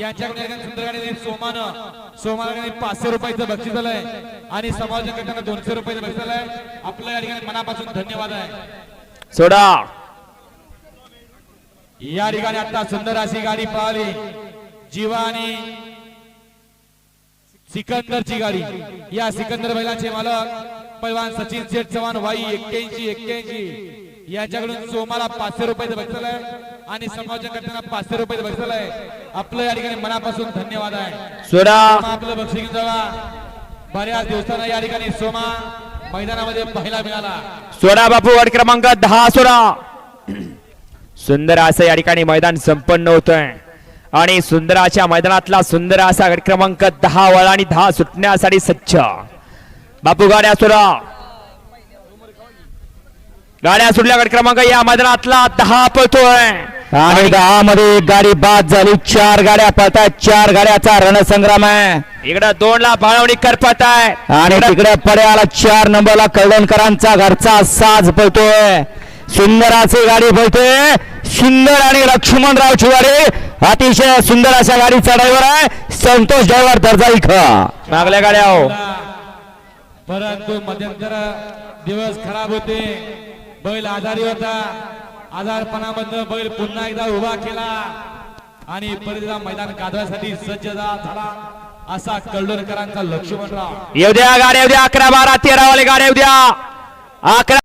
यांच्याकडे एका सुंदर गाडी सोमानं सोमाला पाचशे रुपयाचं बक्षीस आलंय आणि समायोजन करताना दोनशे रुपयाचं बक्षीस आलंय. आपल्या या ठिकाणी मनापासून धन्यवाद आहे. सोडा. या ठिकाणी आता सुंदर अशी गाडी पळाली जीवा आणि सिकंदरची गाडी. या सिकंदर बैलाचे मालक पैलवान सचिन शेठ चव्हाण वाई एक्क्याऐंशी एक्क्याऐंशी. यांच्याकडून सोमाला पाचशे रुपयाचं बक्षीस आहे आणि समायोजन करताना पाचशे रुपयाचं बक्षीस आहे. आपलं या ठिकाणी मनापासून धन्यवाद आहे. सोडा. आपलं बक्षीस घेऊन जावा बऱ्याच दिवसानं या ठिकाणी सोमा मैदानामध्ये पाहायला मिळाला. सोडा बापू वार्ड क्रमांक दहा सोडा. सुंदर असं या ठिकाणी मैदान संपन्न होतंय. आणि सुंदर अशा मैदानातला सुंदर असा गट क्रमांक दहा वळा आणि दहा सुटण्यासाठी सज्ज. बापू गाड्या सोडा. गाड्या सुटल्या गट क्रमांक या मैदानातला दहा पळतोय. आणि दहा मध्ये एक गाडी बाद झाली. चार गाड्या पळतात चार गाड्याचा रणसंग्राम आहे. इकडं दोन ला बाळवणी करपत आहे आणि तिकडे पड्याला चार नंबरला कळवणकरांचा घरचा साज पळतोय. सुंदराची गाडी पळतोय सुंदर आणि लक्ष्मणरावची गाडी अतिशय सुंदर अशा गाडीचा ड्रायव्हर आहे. संतोष ड्रायव्हर दर्जा इथं. मागल्या गाड्या हो. परंतु मध्यंतर दिवस खराब होते. बैल आजारी होता. आजारपणामधनं बैल पुन्हा एकदा उभा केला. आणि परत मैदान गाजवायसाठी सज्ज झाला. असा कल्लोरकरांचा लक्ष म्हणला येऊ द्या गाड्या येऊ द्या अकरा बारा तेरा वाले गाड्या येऊ द्या. अकरा